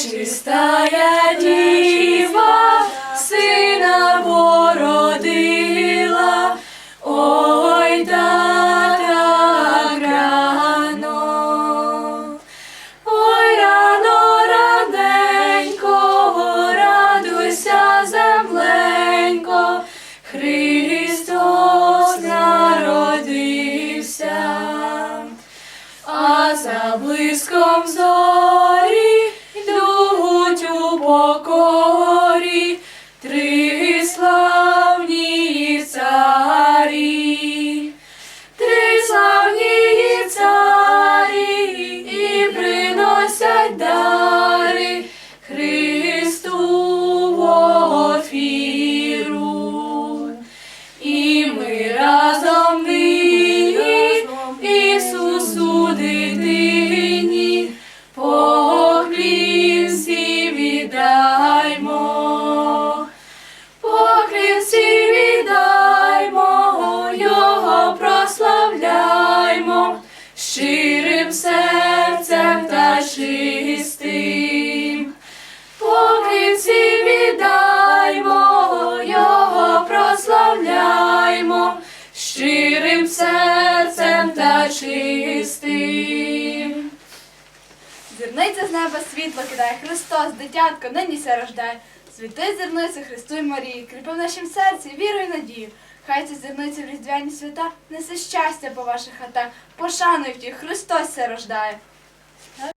Пречистая діва сина породила, ой да так рано, ой рано раненько, радуйся, земленько, Христос народився. А за блиском зорі ми разом нині Ісусу дитині. Поклінці віддаймо, поклінці віддаймо, Його прославляймо щирим серцем Зірниця з неба світло кидає Христос, дитятко, нині ся рождає. Світи зірниця Христу й Марії, кріпи в нашім серці віру й надію. Хай ця зірниця в різдвяні свята несе щастя по ваших хатах, пошануй втіх, Христос ся рождає.